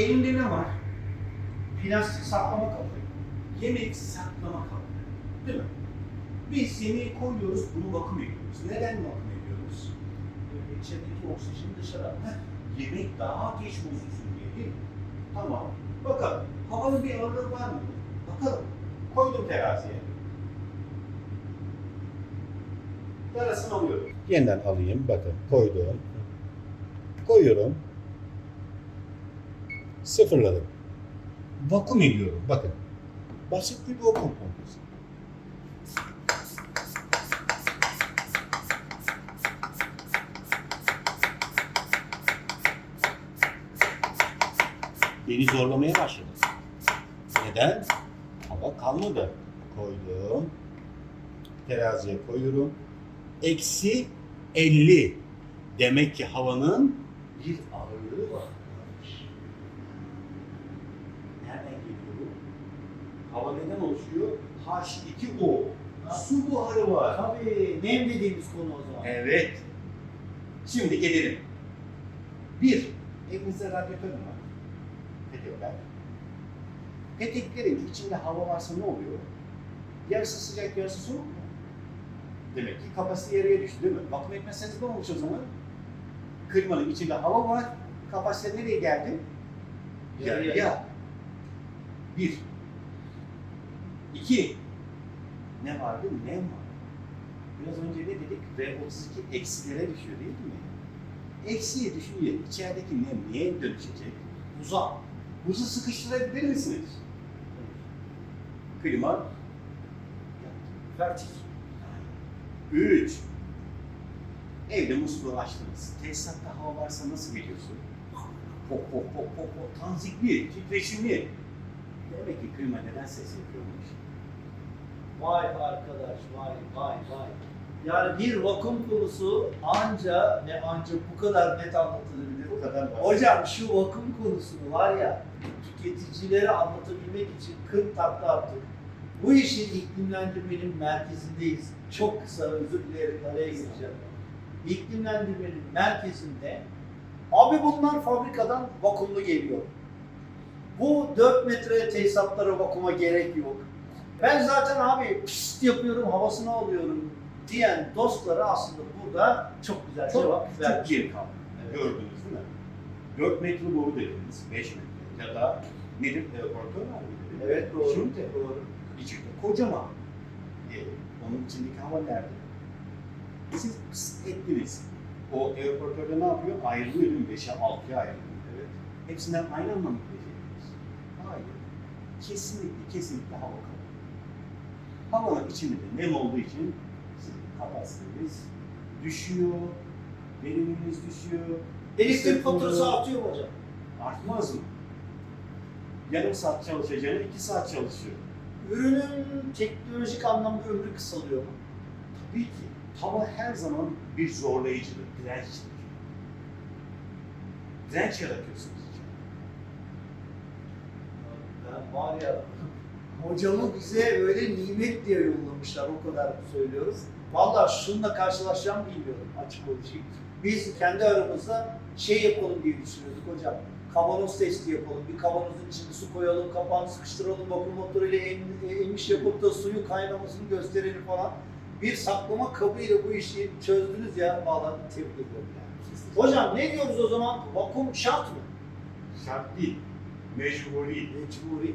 Elinde ne var? Plastik saklama kabı. Yemek saklama kabı. Değil mi? Biz yemeği koyuyoruz, bunu vakum ediyoruz. Neden vakum ediyoruz? Böyle içerideki oksijen dışarı. Heh, yemek daha geç bozulsun diye değil mi? Tamam. Bakalım. Havanın bir ağırlığı var mı? Bakalım. Koydum teraziye. Yarasını alıyorum. Yeniden alayım. Bakın koydum. Koyuyorum. Sıfırladım. Vakum ediyorum. Bakın. Basit bir vakum pompası. Beni zorlamaya başladı. Neden? Hava kalmadı. Koydum. Teraziye koyuyorum. Eksi 50. Demek ki havanın bir ağırlığı var. Nereden geliyor bu? Hava neden oluşuyor? H2O. Su buharı var. Tabii nem dediğimiz konu o zaman. Evet. Şimdi gelelim. Bir, evinizde radyatör mü var? Petekler. Peteklerin içinde hava varsa ne oluyor? Yarısı sıcak, yarısı soğuk mu? Demek ki kapasite yarıya düştü değil mi? Vakum etmezseniz ne olmuş o zaman? Klimanın içinde hava var, kapasite nereye geldi? Yarıya. Yarıya. Bir. İki. Ne vardı? Nem var. Biraz önce ne dedik? V32 eksilere düşüyor değil mi? Eksiye düşünce içerideki nem neye dönüşecek? Buza. Buzu sıkıştırabilir misiniz? Klima. Fertik. Üç. Evde musluğu açtınız. Tesisatta hava varsa nasıl biliyorsun? Pop pop pop pop pop. Tanzikli, titreşimli. Demek ki klima neden ses yapıyormuş? Vay arkadaş, vay vay vay. Yani bir vakum konusu anca ve anca bu kadar net anlatılabilir. Bu kadar basit. Hocam şu vakum konusunu var ya tüketicilere anlatabilmek için 40 takla attık. Bu işin iklimlendirmenin merkezindeyiz. Çok kısa özür dilerim araya gireceğim. İklimlendirmenin merkezinde abi bunlar fabrikadan vakumlu geliyor. Bu 4 metre tesisatlara vakuma gerek yok. Ben zaten abi pist yapıyorum havasını alıyorum diyen dostlara aslında burada çok güzel Çok cevap vermiş. bir kavram. Gördünüz değil mi? 4 metre boru dediniz, 5 metre ya da nedir? Evaporatör var mı? Evet doğru. Şimdi doğru. içinde kocaman. E, onun içindeki hava nerede? Siz pıs ettiniz. O evaporatörde ne yapıyor? Ayrılıyor değil mi? 5'e 6'ya ayrılıyor. Evet. Hepsinden aynı? Hayır. Kesinlikle kesinlikle hava kalıyor. Havanın içinde de nem olduğu için sizin kapasiteniz düşüyor, veriminiz düşüyor. Elektrik faturası artıyor mu hocam? Artmaz mı? Yarım saat çalışacağına iki saat çalışıyor. Ürünün teknolojik anlamda ömrü kısalıyor mu? Tabii ki hava her zaman bir zorlayıcıdır, dirençtir. Direnç yaratıyorsunuz. Ben var ya hocamı bize öyle nimet diye yollamışlar o kadar söylüyoruz. Vallahi şununla karşılaşacağım bilmiyorum açık konuşayım. Biz kendi aramızda şey yapalım diye düşünüyorduk hocam. Kavanoz testi yapalım. Bir kavanozun içine su koyalım, kapağını sıkıştıralım, vakum motoruyla em, emiş yapıp da suyun kaynamasını gösterelim falan. Bir saklama kabıyla bu işi çözdünüz ya. Vallahi tebrik ediyorum yani. Hocam ne diyoruz o zaman? Vakum şart mı? Şart değil, மேச்சூரி மேச்சூரி